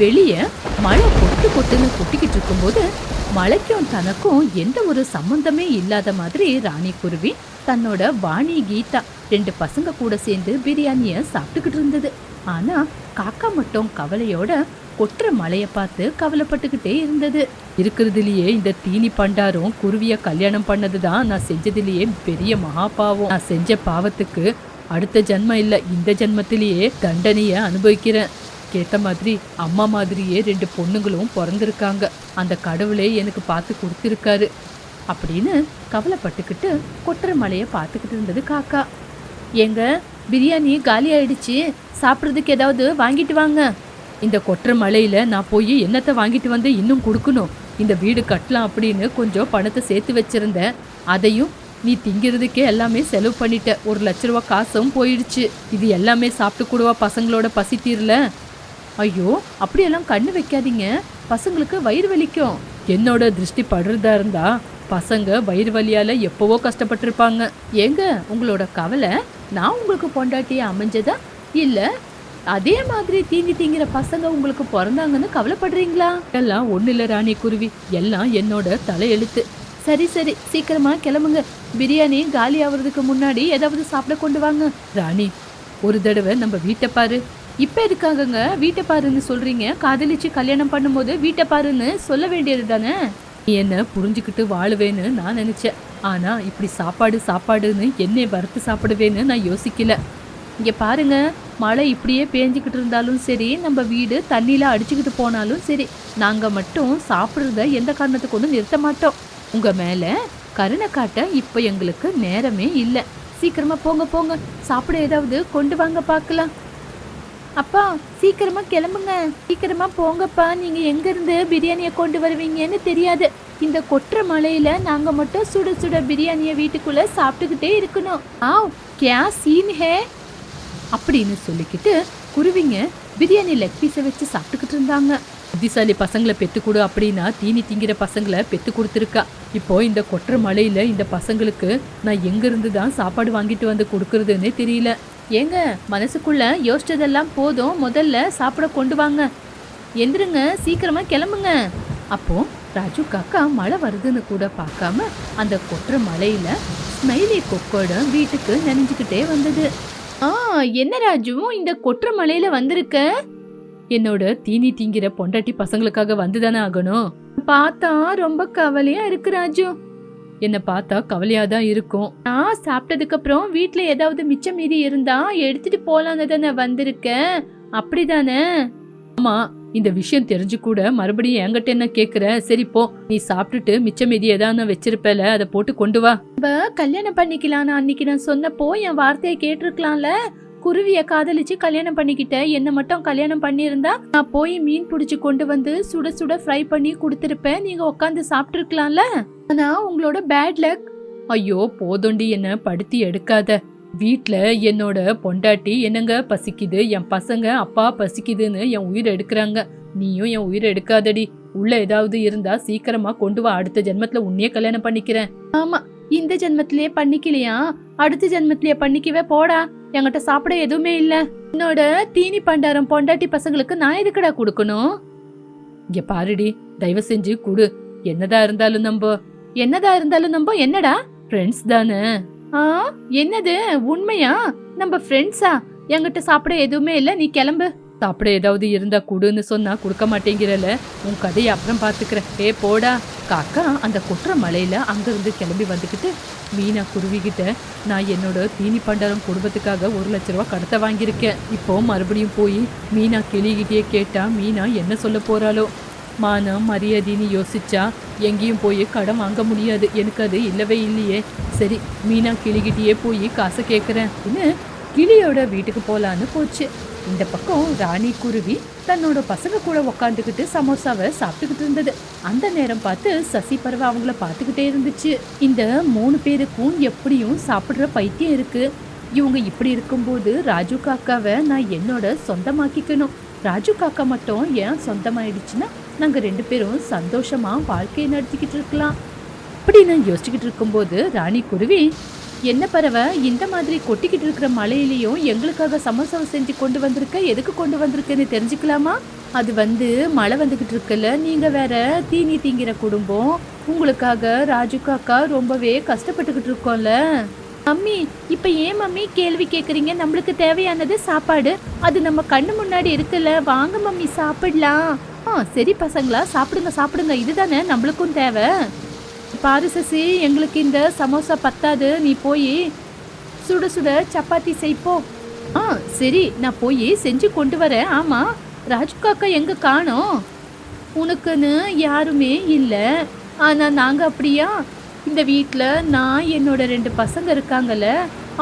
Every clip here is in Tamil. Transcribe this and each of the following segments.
வெளியே மழை கொட்டு கொட்டுன்னு கொட்டிக்கிட்டு இருக்கும்போது மழைக்கும் தனக்கும் எந்த ஒரு சம்பந்தமே இல்லாத மாதிரி ராணி குருவி தன்னோட வாணி கீதா ரெண்டு பசங்க கூட சேர்ந்து பிரியாணியை சாப்பிட்டுக்கிட்டு இருந்தது. ஆனா காக்கா மட்டும் கவலையோட கொட்டுற மலையை பார்த்து கவலைப்பட்டுக்கிட்டே இருந்தது. இருக்கிறதுலயே இந்த தீனி பண்டாரும் குருவிய கல்யாணம் பண்ணது தான் நான் செஞ்சதுலயே பெரிய மகா பாவம் நான் செஞ்ச பாவத்துக்கு அடுத்த ஜென்மம் இல்ல இந்த ஜென்மத்திலேயே தண்டனைய அனுபவிக்கிறேன். ஏற்ற மாதிரி அம்மா மாதிரியே ரெண்டு பொண்ணுங்களும் பிறந்திருக்காங்க. அந்த கடவுளே எனக்கு பார்த்து கொடுத்துருக்காரு. அப்படின்னு கவலைப்பட்டுக்கிட்டு கொட்டுற மலையை பார்த்துக்கிட்டு இருந்தது காக்கா. எங்க பிரியாணி காலி ஆயிடுச்சு. சாப்பிட்றதுக்கு ஏதாவது வாங்கிட்டு வாங்க. இந்த கொட்டுற மலையில் நான் போய் என்னத்தை வாங்கிட்டு வந்து இன்னும் கொடுக்கணும்? இந்த வீடு கட்டலாம் அப்படின்னு கொஞ்சம் பணத்தை சேர்த்து வச்சிருந்தேன். அதையும் நீ திங்கிறதுக்கே எல்லாமே செலவு பண்ணிட்ட. ஒரு லட்ச ரூபா காசும் போயிடுச்சு. இது எல்லாமே சாப்பிட்டு கூடவா பசங்களோட பசி தீரல? ஐயோ அப்படியெல்லாம் கண்ணு வைக்காதீங்க. பசங்களுக்கு வயிறு வலிக்கும். என்னோட திருஷ்டி படுறதா இருந்தா பசங்க வயிறு வலியால எப்பவோ கஷ்டப்பட்டிருப்பாங்க. ஏங்க உங்களோட கவலை? நான் உங்களுக்கு பொண்டாட்டியே அமைஞ்சதா? இல்லை அதே மாதிரி தீங்கி தீங்கிற பசங்க உங்களுக்கு பிறந்தாங்கன்னு கவலைப்படுறீங்களா? எல்லாம் ஒன்றும் இல்லை ராணி குருவி. எல்லாம் என்னோட தலையெழுத்து. சரி சரி சீக்கிரமா கிளம்புங்க. பிரியாணி காலி ஆகுறதுக்கு முன்னாடி ஏதாவது சாப்பிட கொண்டு வாங்க. ராணி ஒரு தடவை நம்ம வீட்டை பாரு. இப்போ எதுக்காகங்க? வீட்டை பாருன்னு சொல்கிறீங்க காதலிச்சு கல்யாணம் பண்ணும்போது வீட்டை பாருன்னு சொல்ல வேண்டியது தானே? என்னை புரிஞ்சுக்கிட்டு வாழுவேன்னு நான் நினச்சேன். ஆனால் இப்படி சாப்பாடு சாப்பாடுன்னு என்னை வறுத்து சாப்பிடுவேன்னு நான் யோசிக்கல. இங்கே பாருங்க மழை இப்படியே பேஞ்சுக்கிட்டு இருந்தாலும் சரி நம்ம வீடு தண்ணியில் அடிச்சுக்கிட்டு போனாலும் சரி நாங்கள் மட்டும் சாப்பிட்றத எந்த காரணத்தை கொண்டு நிறுத்த மாட்டோம். உங்கள் மேலே கருணை காட்ட இப்போ எங்களுக்கு நேரமே இல்லை. சீக்கிரமாக போங்க போங்க. சாப்பிட ஏதாவது கொண்டு வாங்க பார்க்கலாம். அப்பா சீக்கிரமா கிளம்புங்க. சீக்கிரமா போங்கப்பா. நீங்க எங்க இருந்து பிரியாணியை கொண்டு வருவீங்கன்னு தெரியாது. இந்த கொற்ற மலையில நாங்க மட்டும் சுட சுட பிரியாணியை வீட்டுக்குள்ள சாப்பிட்டுக்கிட்டே இருக்கணும். ஆவ் கியா சீன் ஹே. அப்படின்னு சொல்லிக்கிட்டு குருவிங்க பிரியாணி லெக் பீஸை வச்சு சாப்பிட்டுக்கிட்டு இருந்தாங்க. புத்திசாலி பசங்களை பெற்றுக்கொடு கொடு அப்படின்னா தீனி திங்கிற பசங்களை பெற்று கொடுத்துருக்கா. இப்போ இந்த கொற்ற மலையில் இந்த பசங்களுக்கு நான் எங்கேருந்து தான் சாப்பாடு வாங்கிட்டு வந்து கொடுக்கறதுன்னே தெரியல. ஏங்க மனசுக்குள்ள யோசிச்சதெல்லாம் போதும் முதல்ல சாப்பிட கொண்டு வாங்க. எந்திருங்க சீக்கிரமா கிளம்புங்க. அப்போ ராஜு காக்கா மழை வருதுன்னு கூட பார்க்காம அந்த கொற்ற மலையில ஸ்மைலி கொக்கோட வீட்டுக்கு நினைஞ்சுக்கிட்டே வந்தது. ஆ என்ன ராஜு இந்த கொற்ற மலையில வந்திருக்க? என்னோட தீனி தீங்கிற பொண்டாட்டி பசங்களுக்காக வந்துதானே ஆகணும். பார்த்தா ரொம்ப கவலையா இருக்கு ராஜு. என்னை பார்த்தா கவலையா தான் இருக்கும். நான் சாப்பிட்டதுக்கு அப்புறம் வீட்ல ஏதாவது மிச்சம் மீதி இருந்தா எடுத்துட்டு போலான்னு தானே வந்திருக்கேன். அப்படிதானே? ஆமா இந்த விஷயம் தெரிஞ்சு கூட மறுபடியும் என்கிட்ட என்ன கேக்குற? சரி போ. நீ சாப்பிட்டுட்டு மிச்சம் மீதி ஏதாவது வச்சிருப்பல அதை போட்டு கொண்டு வா. கல்யாணம் பண்ணிக்கலாம் அன்னைக்கு நான் சொன்னப்போ என் வார்த்தையை கேட்டிருக்கலாம்ல? குருவிய காதலிச்சு கல்யாணம் பண்ணிக்கிட்ட என்ன மட்டும் கல்யாணம் பண்ணியிருந்தா நான் போய் மீன் பிடிச்சி கொண்டு வந்து சுட சுட ஃப்ரை பண்ணி கொடுத்துருப்பேன். நீங்க உட்காந்து சாப்பிட்டுருக்கலாம்ல? ஆனா உங்களோட பேட் லக் ஐயோ போதோண்டி என்ன படுத்தி எடுக்காத. வீட்ல என்னோட பொண்டாட்டி என்னங்க பசிக்குது? என் பசங்க அப்பா பசிக்குதுன்னு என் உயிரை எடுக்கிறாங்க. நீயும் என் உயிரை எடுக்காதடி. உள்ள ஏதாவது இருந்தா சீக்கிரமா கொண்டு வா. அடுத்த ஜென்மத்துல உன்னையே கல்யாணம் பண்ணிக்கிறேன். ஆமா இந்த ஜென்மத்திலேயே பண்ணிக்கலையா? அடுத்த ஜென்மத்திலேயே பண்ணிக்கவே போடா. என்கிட்ட சாப்பிட எதுவுமே இல்ல. என்னோட தீனி பண்டாரம் பொண்டாட்டி பசங்களுக்கு நான் எதுக்குடா கொடுக்கணும்? இங்க பாருடி தயவு செஞ்சு குடு. என்னதா இருந்தாலும் நம்ப. என்னதா இருந்தாலும் நம்ப என்னடா? ஃப்ரெண்ட்ஸ் தானே. ஆ என்னது? உண்மையா? நம்ம ஃப்ரெண்ட்ஸா என்கிட்ட சாப்பிட எதுவுமே இல்ல நீ கிளம்பு. சாப்பிட ஏதாவது இருந்தா குடுன்னு சொன்னா கொடுக்க மாட்டேங்கிறல. உன் கதையை அப்புறம் பாத்துக்கிறேன். ஏ போடா. காக்கா அந்த குற்ற மலையில அங்கிருந்து கிளம்பி வந்துக்கிட்டு மீனா குருவிகிட்ட நான் என்னோட தீனி பண்டாரம் குடும்பத்துக்காக ஒரு லட்ச ரூபா கடத்த வாங்கியிருக்கேன். இப்போ மறுபடியும் போய் மீனா கிளிகிட்டே கேட்டா மீனா என்ன சொல்ல போறாளோ? மானம் மரியாதைன்னு யோசிச்சா எங்கேயும் போய் கடன் வாங்க முடியாது. எனக்கு அது இல்லவே இல்லையே. சரி மீனா கிளிகிட்டயே போய் காசை கேட்குறேன் கிளியோட வீட்டுக்கு போகலான்னு போச்சு. இந்த பக்கம் ராணி குருவி தன்னோட பசங்க கூட உக்காந்துக்கிட்டு சமோசாவை சாப்பிட்டுக்கிட்டு இருந்தது. அந்த நேரம் பார்த்து சசி பறவை அவங்கள பார்த்துக்கிட்டே இருந்துச்சு. இந்த மூணு பேருக்கும் எப்படியும் சாப்பிட்ற பைத்தியம் இருக்கு. இவங்க இப்படி இருக்கும்போது ராஜு காக்காவை நான் என்னோட சொந்தமாக்கிக்கணும். ராஜு காக்கா மட்டும் ஏன் சொந்தமாயிடுச்சுன்னா நாங்கள் ரெண்டு பேரும் சந்தோஷமாக வாழ்க்கையை நடத்திக்கிட்டு இருக்கலாம். அப்படி நான் யோசிச்சுக்கிட்டு இருக்கும்போது ராணி குருவி என்ன பறவை இந்த மாதிரி கொட்டிக்கிட்டு இருக்கிற மலையிலையும் எங்களுக்காக சமோசாவை செஞ்சு கொண்டு வந்திருக்க எதுக்கு கொண்டு வந்திருக்கேன்னு தெரிஞ்சுக்கலாமா? அது வந்து மழை வந்துக்கிட்டு இருக்குல்ல நீங்கள் வேற தீனி தீங்கிற குடும்பம். உங்களுக்காக ராஜு காக்கா ரொம்பவே கஷ்டப்பட்டுக்கிட்டு இருக்கோம்ல. மம்மி இப்போ ஏன் மம்மி கேள்வி கேட்குறீங்க நம்மளுக்கு தேவையானது சாப்பாடு. அது நம்ம கண்ணு முன்னாடி இருக்குல்ல. வாங்க மம்மி சாப்பிடலாம். ஆ சரி பசங்களா சாப்பிடுங்க சாப்பிடுங்க. இதுதானே நம்மளுக்கும் தேவை. பாரு சசி எங்களுக்கு இந்த சமோசா பத்தாது. நீ போய் சுட சுட சப்பாத்தி செய்ப்போ ஆ சரி நான் போய் செஞ்சு கொண்டு வரேன். ஆமாம் ராஜு காக்கா எங்க காணோம்? உனக்குன்னு யாருமே இல்லை. ஆனால் நாங்கள் அப்படியா? இந்த வீட்டில் நான் என்னோட ரெண்டு பசங்க இருக்காங்கல்ல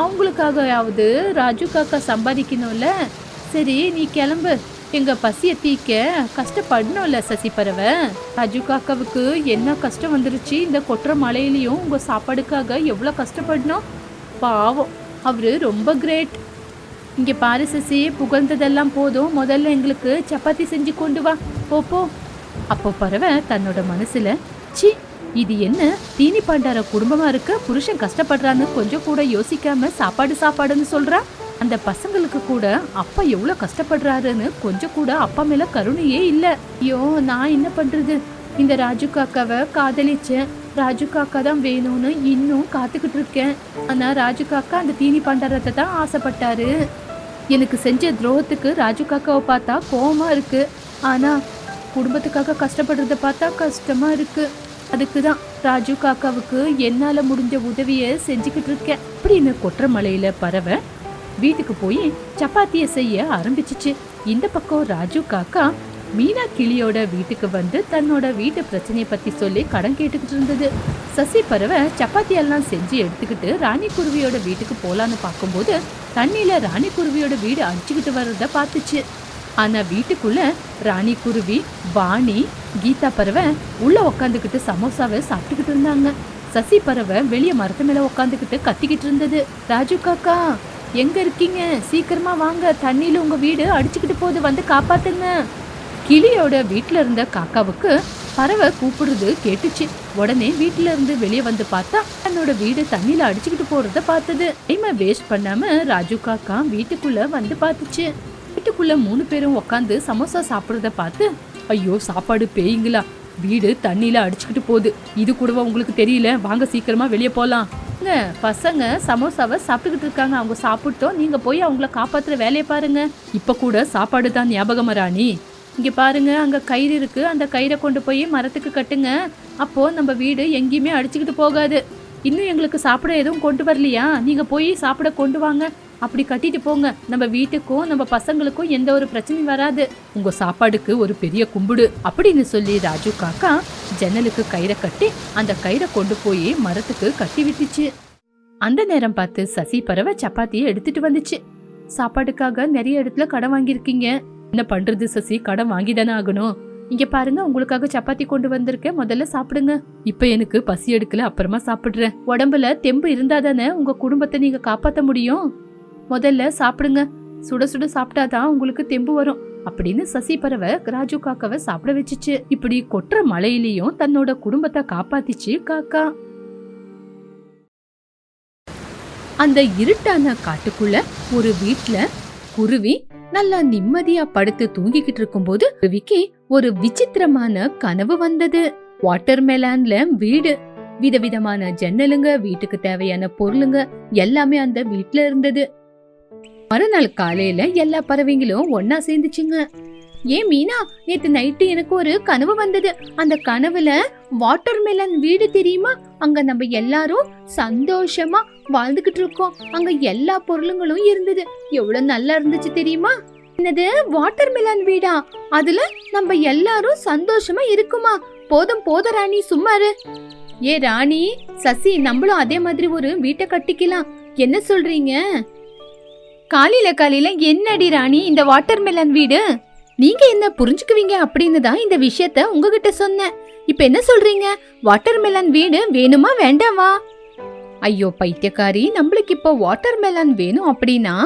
அவங்களுக்காகவாவது ராஜு காக்கா சம்பாதிக்கணும்ல? சரி நீ கிளம்பு. எங்கள் பசியை தீக்க கஷ்டப்படணும்ல சசி பறவை ராஜு காக்காவுக்கு என்ன கஷ்டம் வந்துருச்சு? இந்த கொட்டுற மழையிலையும் உங்கள் சாப்பாடுக்காக எவ்வளோ கஷ்டப்படணும்? பாவம் அவரு ரொம்ப கிரேட் இங்கே பாரு சசி புகழ்ந்ததெல்லாம் போதும். முதல்ல எங்களுக்கு சப்பாத்தி செஞ்சு கொண்டு வா. போ அப்போ பறவை தன்னோட மனசில் சி இது என்ன? தீனி பண்டார குடும்பமா இருக்க? புருஷன் கஷ்டப்படுறான்னு கொஞ்சம் கூட யோசிக்காம சாப்பாடு சாப்பாடுன்னு சொல்றா? அந்த பசங்களுக்கு கூட அப்பா எவ்வளவு கஷ்டப்படுறாருன்னு கொஞ்சம் கூட அப்பா மேல கருணையே இல்ல. ஐயோ நான் என்ன பண்றது? இந்த ராஜு காக்காவை காதலிச்சேன். ராஜு காக்கா தான் வேணும்னு இன்னும் காத்துக்கிட்டு இருக்கேன். ஆனா ராஜு காக்கா அந்த தீனி பண்டாரத்தை தான் ஆசைப்பட்டாரு. எனக்கு செஞ்ச துரோகத்துக்கு ராஜு காக்காவை பார்த்தா கோவமா இருக்கு. ஆனா குடும்பத்துக்காக கஷ்டப்படுறத பார்த்தா கஷ்டமா இருக்கு. அதுக்கு தான் ராஜு காக்காவுக்கு என்னால் முடிஞ்ச உதவியை செஞ்சுக்கிட்டு இருக்கேன். அப்படின்னு கொற்றமலையில பறவை வீட்டுக்கு போய் சப்பாத்தியை செய்ய ஆரம்பிச்சிச்சு. இந்த பக்கம் ராஜு காக்கா மீனா கிளியோட வீட்டுக்கு வந்து தன்னோட வீட்டு பிரச்சனையை பற்றி சொல்லி கடன் கேட்டுக்கிட்டு இருந்தது. சசி பறவை சப்பாத்தி எல்லாம் செஞ்சு எடுத்துக்கிட்டு ராணி குருவியோட வீட்டுக்கு போகலான்னு பார்க்கும்போது தண்ணியில் ராணி குருவியோட வீடு அடிச்சுக்கிட்டு வர்றத பார்த்துச்சு. ஆனா வீட்டுக்குள்ள ராணி குருவி வாணி கீதா பறவை உள்ள உக்காந்துக்கிட்டு சமோசாவை சாப்பிட்டுக்கிட்டு இருந்தாங்க. சசி பறவை வெளிய மரத்து மேல உக்காந்துக்கிட்டு கத்திக்கிட்டு இருந்தது. ராஜு காக்கா எங்க இருக்கீங்க? சீக்கிரமா வாங்க. தண்ணியில உங்க வீடு அடிச்சுக்கிட்டு போகுது. வந்து காப்பாத்துங்க. கிளியோட வீட்டில் இருந்த காக்காவுக்கு பறவை கூப்பிடுறது கேட்டுச்சு. உடனே வீட்டில இருந்து வெளியே வந்து பார்த்தா தன்னோட வீடு தண்ணியில அடிச்சுக்கிட்டு போறத பார்த்தது. டைமை வேஸ்ட் பண்ணாம ராஜு காக்கா வீட்டுக்குள்ள வந்து பார்த்துச்சு. வீட்டுக்குள்ள மூணு பேரும் உக்காந்து சமோசா சாப்பிடுறத பார்த்து ஐயோ சாப்பாடு பேயுங்களா? வீடு தண்ணியில அடிச்சுக்கிட்டு போகுது. இது கூடவா உங்களுக்கு தெரியல? வாங்க சீக்கிரமா வெளியே போலாம். பசங்க சமோசாவை சாப்பிட்டுக்கிட்டு இருக்காங்க. அவங்க சாப்பிட்டோம். நீங்க போய் அவங்கள காப்பாத்துற வேலையை பாருங்க. இப்ப கூட சாப்பாடு தான் ஞாபகமா ராணி இங்க பாருங்க அங்க கயிறு இருக்கு. அந்த கயிறை கொண்டு போய் மரத்துக்கு கட்டுங்க. அப்போ நம்ம வீடு எங்கேயுமே அடிச்சுக்கிட்டு போகாது. இன்னும் எங்களுக்கு சாப்பிட எதுவும் கொண்டு வரலையா? நீங்க போய் சாப்பிட கொண்டு வாங்க. அப்படி கட்டிட்டு போங்க. நம்ம வீட்டுக்கும் நம்ம பசங்களுக்கும் எந்த ஒரு பிரச்சனையும் வராது. உங்க சாப்பாடுக்கு ஒரு பெரிய கும்பிடு அப்படின்னு சொல்லி ராஜு காக்கா ஜன்னலுக்கு கயிறை கட்டி அந்த கயிறை கொண்டு போய் மரத்துக்கு கட்டி விட்டுச்சு. அந்த நேரம் பார்த்து சசி பறவை சப்பாத்தியை எடுத்துட்டு வந்துச்சு. சாப்பாடுக்காக நிறைய இடத்துல கடன் வாங்கியிருக்கீங்க. என்ன பண்றது சசி? கடன் வாங்கி தானே ஆகணும். இங்க பாருங்க உங்களுக்காக சப்பாத்தி கொண்டு வந்திருக்கேன். முதல்ல சாப்பிடுங்க. இப்ப எனக்கு பசி எடுக்கல அப்புறமா சாப்பிடுறேன். உடம்புல தெம்பு இருந்தாதானே உங்க குடும்பத்தை நீங்க காப்பாத்த முடியும்? முதல்ல சாப்பிடுங்க. சுட சுட சாப்பிட்டாதான் உங்களுக்கு தெம்பு வரும். அப்படின்னு சசி பறவை ராஜு காக்காவை சாப்பிட வச்சுச்சு. இப்படி கொட்டுற மழையிலயும் தன்னோட குடும்பத்தை காப்பாத்திச்சு காக்கா. அந்த இருட்டான காட்டுக்குள்ள ஒரு வீட்டுல குருவி நல்லா நிம்மதியா படுத்து தூங்கிக்கிட்டு இருக்கும்போது குருவிக்கு ஒரு விசித்திரமான கனவு வந்தது. வாட்டர் மெலான்ல வீடு. விதவிதமான ஜன்னலுங்க வீட்டுக்கு தேவையான பொருளுங்க எல்லாமே அந்த வீட்டுல இருந்தது. மறுநாள் காலையில எல்லா பறவைங்களும் ஒன்னா சேர்ந்துச்சுங்க. ஏன் மீனா நேத்து நைட்டு எனக்கு ஒரு கனவு வந்தது. அந்த கனவுல வாட்டர் மெலன் வீடு தெரியுமா? அங்க நம்ம எல்லாரும் சந்தோஷமா வாழ்ந்துகிட்டு இருக்கோம். அங்க எல்லா பொருளுங்களும் இருந்தது. எவ்வளவு நல்லா இருந்துச்சு தெரியுமா? என்னது வாட்டர் மெலன் வீடா? அதுல நம்ம எல்லாரும் சந்தோஷமா இருக்குமா? போதும் போத ராணி சும்மாரு ஏ ராணி சசி நம்மளும் அதே மாதிரி ஒரு வீட்டை கட்டிக்கலாம். என்ன சொல்றீங்க? காலையில காலையில என்னடி ராணி இந்த வாட்டர்மெலன் வீடு? நீங்க என்ன புரிஞ்சுக்குவீங்க அப்படின்னு தான் இந்த விஷயத்த உங்ககிட்ட சொன்னேன். இப்ப என்ன சொல்றீங்க? வாட்டர்மெலன் வீடு வேணுமா வேண்டாமா? ஐயோ பைத்தியக்காரி நம்மளுக்கு இப்போ வாட்டர்மெலன் வேணும் அப்படின்னா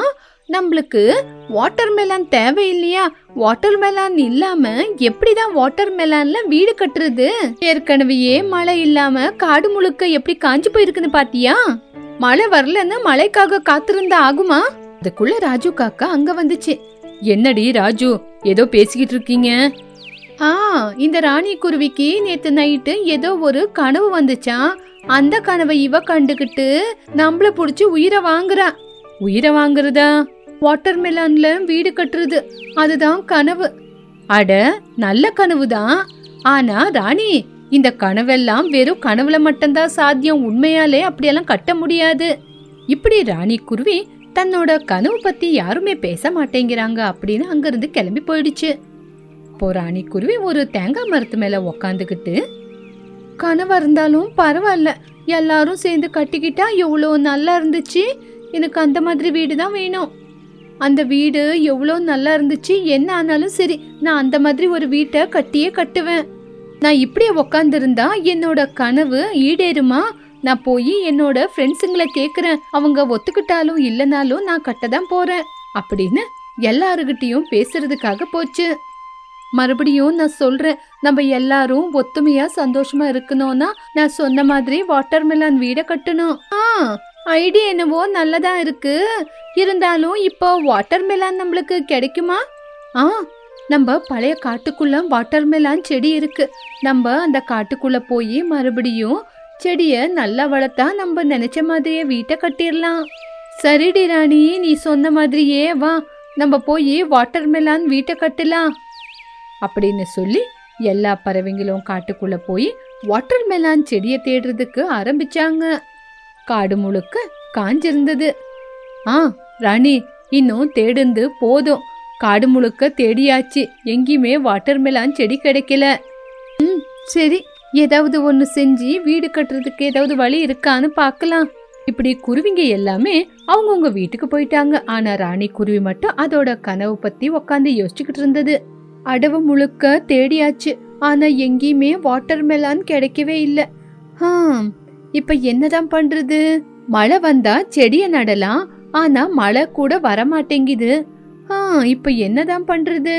நம்மளுக்கு வாட்டர்மெலன் தேவை தேவையில்லையா? வாட்டர்மெலன் இல்லாம எப்படிதான் வாட்டர்மெலன்ல வீடு கட்டுறது? ஏற்கனவே மழை இல்லாம காடு முழுக்க எப்படி காஞ்சு போயிருக்குன்னு பாத்தியா? மழை வரலன்னு மழைக்காக காத்திருந்தா ஆகுமா? அதுக்குள்ள ராஜு காக்கா அங்க வந்துச்சு. என்னடி ராஜு ஏதோ பேசிக்கிட்டு இருக்கீங்க? ஆ இந்த ராணி குருவிக்கு நேத்து நைட்டு ஏதோ ஒரு கனவு வந்துச்சா? அந்த கனவை இவ கண்டுகிட்டு நம்மள புடிச்சு உயிரை வாங்குறா. உயிரை வாங்குறதா? வாட்டர் மெலான்ல வீடு கட்டுறது அதுதான் கனவு. அட நல்ல கனவுதான் ஆனா ராணி இந்த கனவெல்லாம் வெறும் கனவுல மட்டும்தான் சாத்தியம். உண்மையாலே அப்படியெல்லாம் கட்ட முடியாது. இப்படி ராணி குருவி தன்னோட கனவு பத்தி யாருமே பேச மாட்டேங்கிறாங்க அப்படின்னு அங்கிருந்து கிளம்பி போயிடுச்சு. இப்போ குருவி ஒரு தேங்காய் மரத்து மேல உக்காந்துக்கிட்டு கனவா இருந்தாலும் பரவாயில்ல எல்லாரும் சேர்ந்து கட்டிக்கிட்டா எவ்வளோ நல்லா இருந்துச்சு? எனக்கு அந்த மாதிரி வீடு தான் வேணும். அந்த வீடு எவ்வளோ நல்லா இருந்துச்சு என்ன ஆனாலும் சரி நான் அந்த மாதிரி ஒரு வீட்டை கட்டியே கட்டுவேன். நான் இப்படியே உக்காந்துருந்தா என்னோட கனவு ஈடேறுமா? நான் போய் என்னோட ஃப்ரெண்ட்ஸுங்களை கேட்குறேன் அவங்க ஒத்துக்கிட்டாலும் இல்லைனாலும் நான் கட்ட தான் போகிறேன் அப்படின்னு எல்லாருக்கிட்டேயும் பேசுறதுக்காக போச்சு. மறுபடியும் நான் சொல்கிறேன் நம்ம எல்லாரும் ஒத்துமையாக சந்தோஷமாக இருக்கணும்னா நான் சொன்ன மாதிரி வாட்டர் மெலான் கட்டணும். ஆ ஐடியா என்னவோ நல்லதா இருக்கு. இருந்தாலும் இப்போ வாட்டர் மெலான் நம்மளுக்கு கிடைக்குமா? ஆ நம்ம பழைய காட்டுக்குள்ள வாட்டர் மெலான் செடி இருக்கு. நம்ம அந்த காட்டுக்குள்ள போய் மறுபடியும் செடியை நல்லா வளர்த்தா நம்ம நினைச்ச மாதிரியே வீட்டை கட்டிடலாம். சரிடி ராணி நீ சொன்ன மாதிரியே வா. நம்ம போய் வாட்டர் மெலான் வீட்டை கட்டலாம். அப்படின்னு சொல்லி எல்லா பறவைங்களும் காட்டுக்குள்ள போய் வாட்டர் மெலான் செடியை தேடுறதுக்கு ஆரம்பிச்சாங்க. காடு முழுக்க காஞ்சிருந்தது. ஆ ராணி இன்னும் தேடுந்து போதும். காடு முழுக்க தேடியாச்சு. எங்கேயுமே வாட்டர் மெலான் செடி கிடைக்கல. ம் சரி. ஏதாவது ஒன்று செஞ்சு வீடு கட்டுறதுக்கு ஏதாவது வழி இருக்கான்னு பார்க்கலாம். இப்படி குருவிங்க எல்லாமே அவங்கவுங்க வீட்டுக்கு போயிட்டாங்க. ஆனா ராணி குருவி மட்டும் அதோட கனவு பத்தி உக்காந்து யோசிச்சுக்கிட்டு இருந்தது. அடவு முழுக்க தேடியாச்சு. ஆனா எங்கேயுமே வாட்டர் மெலான் கிடைக்கவே இல்லை. இப்ப என்னதான் பண்றது? மழை வந்தா செடிய நடலாம். ஆனா மழை கூட வரமாட்டேங்குது. ஆ இப்ப என்னதான் பண்றது?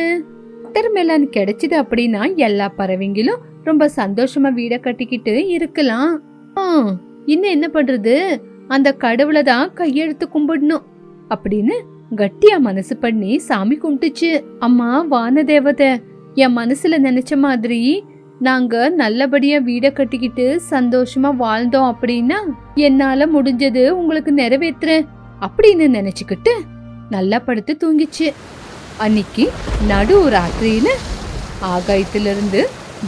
வாட்டர் மெலான் கிடைச்சது அப்படின்னா எல்லா பறவைங்களும் ரொம்ப சந்தோஷமா வீட கட்டிக்கிட்டு இருக்கலாம். ஆ இன்னும் என்ன பண்றது? அந்த கடவுளை தான் கையெழுத்து கும்பிடணும். அப்படின்னு கட்டியா மனசு பண்ணி சாமி கும்பிட்டுச்சு. அம்மா வானதேவதை என் மனசுல நினைச்ச மாதிரி நாங்க நல்லபடியா வீட கட்டிக்கிட்டு சந்தோஷமா வாழ்ந்தோம் அப்படின்னா என்னால முடிஞ்சது உங்களுக்கு நிறைவேற்றுறேன் அப்படின்னு நினைச்சுக்கிட்டு நல்லா படுத்து தூங்கிச்சு. அன்னைக்கு நடு ராத்திரியில ஆகாயத்திலிருந்து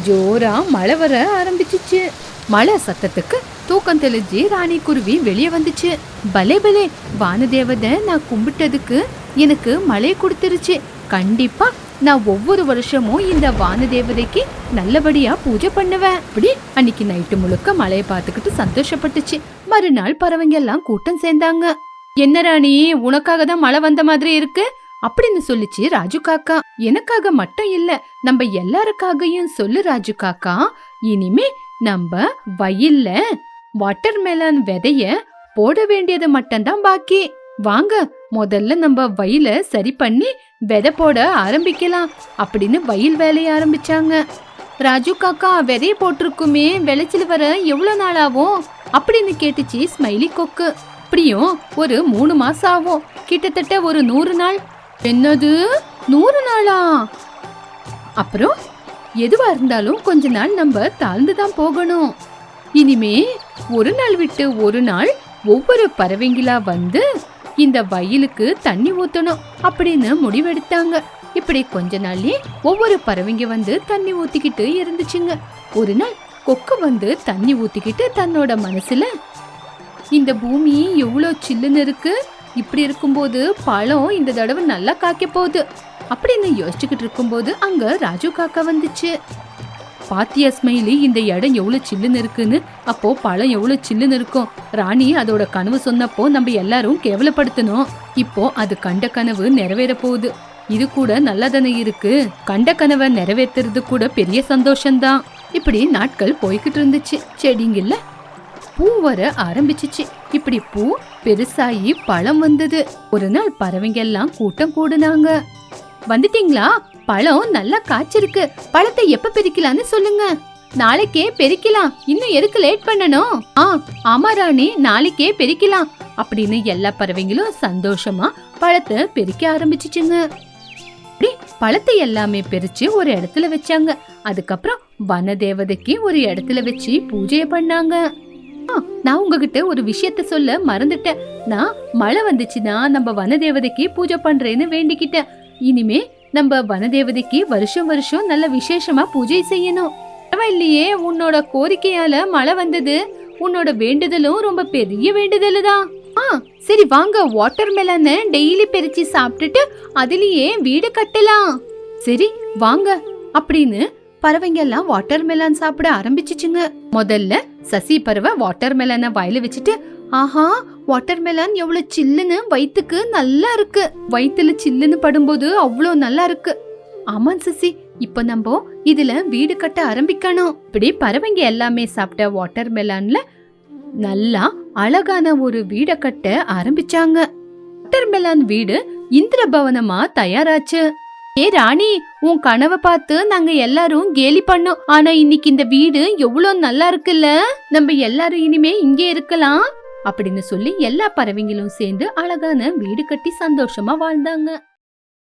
ஜோரா மழை வர ஆரம்பிச்சிச்சு. மழை சத்தத்துக்கு தூக்கம் தெளிஞ்சு ராணி குருவி வெளியே வந்துச்சு. பலே பலே வானதேவதை நான் கும்பிட்டதுக்கு எனக்கு மழை கொடுத்துருச்சு. கண்டிப்பா நான் ஒவ்வொரு வருஷமும் இந்த வானதேவதைக்கு நல்லபடியா பூஜை பண்ணுவேன். அப்படி அன்னைக்கு நைட்டு முழுக்க மழையை பார்த்துக்கிட்டு சந்தோஷப்பட்டுச்சு. மறுநாள் பறவைங்க எல்லாம் கூட்டம் சேர்ந்தாங்க. என்ன ராணி உனக்காக தான் மழை வந்த மாதிரி இருக்கு? அப்படின்னு சொல்லிச்சு ராஜு காக்கா. எனக்காக மட்டும் இல்ல நம்ம எல்லாருக்காகவும் சொல்லு ராஜு காக்கா. இனிமே நம்ம வயல்ல வாட்டர்மெலன் விதைய போட வேண்டியது மட்டும்தான் பாக்கி. வாங்க முதல்ல நம்ம வயல சரி பண்ணி விதை போட ஆரம்பிக்கலாம் அப்படின்னு வயல் வேலைய ஆரம்பிச்சாங்க. ராஜு காக்கா விதைய போட்டிருக்குமே விளைச்சல் வர எவ்வளவு நாள் ஆகும் அப்படின்னு கேட்டுச்சு ஸ்மைலி கொக்கு. அப்படியும் ஒரு மூணு மாசம் ஆகும். கிட்டத்தட்ட ஒரு நூறு நாள் என்னது? நூறு நாளா? அப்புறம் எதுவா இருந்தாலும் கொஞ்ச நாள் நம்ம தாழ்ந்து தான் போகணும். இனிமே ஒரு நாள் விட்டு ஒரு நாள் ஒவ்வொரு பறவைங்களா வந்து இந்த வயலுக்கு தண்ணி ஊத்தணும் அப்படின்னு முடிவெடுத்தாங்க. இப்படி கொஞ்ச நாள்லயே ஒவ்வொரு பறவைங்க வந்து தண்ணி ஊத்திக்கிட்டு இருந்துச்சுங்க. ஒரு நாள் கொக்கு வந்து தண்ணி ஊத்திக்கிட்டு தன்னோட மனசுல இந்த பூமி எவ்வளோ சில்லுன்னு இருக்கு? இப்படி இருக்கும்போது பழம் இந்த தடவை நல்லா காய்க்க போகுது. அப்படின்னு யோசிச்சுக்கிட்டு இருக்கும்போது அங்க ராஜு காக்கா வந்துச்சு. பாத்தியா ஸ்மைலி இந்த இடம் எவ்வளவு சில்லுன்னு இருக்குன்னு? அப்போ பழம் எவ்வளவு சில்லுன்னு இருக்கும்? ராணி அதோட கனவு சொன்னப்போ நம்ம எல்லாரும் கேவலப்படுத்தணும். இப்போ அது கண்ட கனவு நிறைவேற போகுது. இது கூட நல்லதானே இருக்கு. கண்ட கனவை நிறைவேத்துறது கூட பெரிய சந்தோஷம்தான். இப்படி நாட்கள் போய்கிட்டு இருந்துச்சு. செடிங்கல்ல பூ வர ஆரம்பிச்சிச்சு. இப்படி பூ பெருசாயி பழம் வந்தது. ஒரு நாள் பறவைங்க எல்லாம் கூட்டம் கூடுனாங்க. வந்துட்டீங்களா? பழம் நல்லா காய்ச்சிருக்கு. பழத்தை எப்ப பிரிக்கலாம்னு சொல்லுங்க. நாளைக்கே பெருக்கலாம். இன்னும் எதுக்கு லேட் பண்ணணும்? ஆ ஆமா ராணி நாளைக்கே பெருக்கலாம். அப்படின்னு எல்லா பறவைங்களும் சந்தோஷமா பழத்தை பெருக்க ஆரம்பிச்சிச்சுங்க. பழத்தை எல்லாமே பிரிச்சு ஒரு இடத்துல வச்சாங்க. அதுக்கப்புறம் வன தேவதைக்கு ஒரு இடத்துல வச்சு பூஜையை பண்ணாங்க. நான் உங்ககிட்ட ஒரு விஷயத்த சொல்ல மறந்துட்டேன். நான் மழை வந்துச்சுன்னா நம்ம வனதேவதைக்கு பூஜை பண்றேன்னு வேண்டிக்கிட்டேன். இனிமே நம்ம வனதேவதைக்கு வருஷம் வருஷம் நல்ல விசேஷமா பூஜை செய்யணும். பரவாயில்லையே உன்னோட கோரிக்கையால மழை வந்தது. உன்னோட வேண்டுதலும் ரொம்ப பெரிய வேண்டுதல் தான் ஆ சரி வாங்க வாட்டர் மெலனை டெய்லி பறிச்சு சாப்பிட்டுட்டு அதுலயே வீடு கட்டலாம். சரி வாங்க அப்படின்னு பறவைங்க எல்லாம் வாட்டர் மெலன் சாப்பிட ஆரம்பிச்சிச்சுங்க. முதல்ல சசி பறவை வாட்டர் மெலனை வயல வச்சுட்டு ஆஹா வாட்டர் மெலன் எவ்வளவு சில்லுன்னு வயிற்றுக்கு நல்லா இருக்கு. வயிற்றுல சில்லுன்னு படும்போது அவ்வளோ நல்லா இருக்கு. ஆமாம் சசி இப்ப நம்ம இதுல வீடு கட்ட ஆரம்பிக்கணும். இப்படி பறவைங்க எல்லாமே சாப்பிட்ட வாட்டர் மெலன்ல நல்லா அழகான ஒரு வீட கட்ட ஆரம்பிச்சாங்க. வாட்டர் மெலான் வீடு இந்திர பவனமா தயாராச்சு. ஏ ராணி உன் கனவை பார்த்து நாங்க எல்லாரும் கேலி பண்ணோம். ஆனா இன்னைக்கு இந்த வீடு எவ்வளவு நல்லா இருக்குல்ல? நம்ம எல்லாரும் இனிமே இங்கே இருக்கலாம். அப்படின்னு சொல்லி எல்லா பறவைங்களும் சேர்ந்து அழகான வீடு கட்டி சந்தோஷமா வாழ்ந்தாங்க.